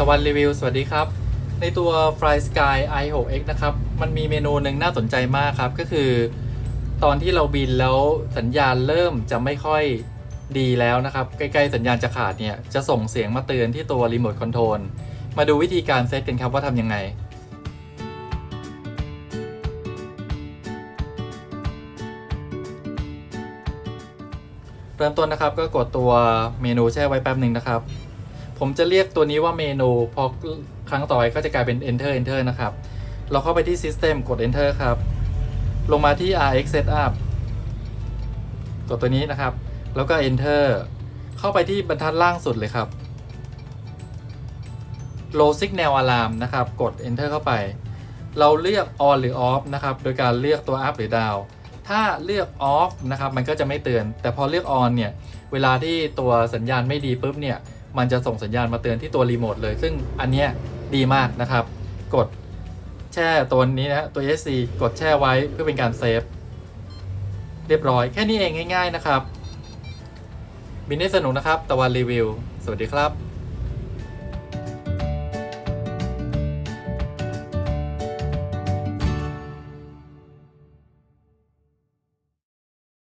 ตะวันรีวิว สวัสดีครับ ในตัว Fly Sky i6x นะครับ มันมีเมนูหนึ่งน่าสนใจมากครับ ก็คือ ตอนที่เราบินแล้วสัญญาณเริ่มจะไม่ค่อยดีแล้วนะครับ ใกล้ ๆ สัญญาณจะขาดเนี่ย จะส่งเสียงมาเตือนที่ตัวรีโมทคอนโทรลมาดูวิธีการเซตกันครับว่าทำยังไงเริ่มต้นนะครับก็กดตัวเมนูแช่ไว้แป๊บหนึ่งนะครับ ผมจะเรียกตัวนี้ว่าเมนูพอครั้งต่อไปก็จะกลายเป็น enter enter นะครับ เราเข้าไปที่ system กด enter ครับ ลงมาที่ rx setup กดตัวนี้นะครับ แล้วก็ enter เข้าไปที่บรรทัดล่างสุดเลยครับ low signal alarm นะครับ กด enter เข้าไป เราเลือก on หรือ off นะครับ โดยการเลือกตัว up หรือ down ถ้าเลือก off นะครับ มันก็จะไม่เตือน แต่พอเลือก on เนี่ย เวลาที่ตัวสัญญาณไม่ดีปุ๊บเนี่ย มันจะส่งสัญญาณมาเตือนที่ตัวรีโมทเลย ซึ่งอันเนี้ยดีมากนะครับ กดแช่ตัวนี้นะตัว SC กดแช่ไว้เพื่อเป็นการเซฟ เรียบร้อยแค่นี้เองง่าย ๆนะครับ บินได้สนุกนะครับ ตะวันรีวิว สวัสดีครับ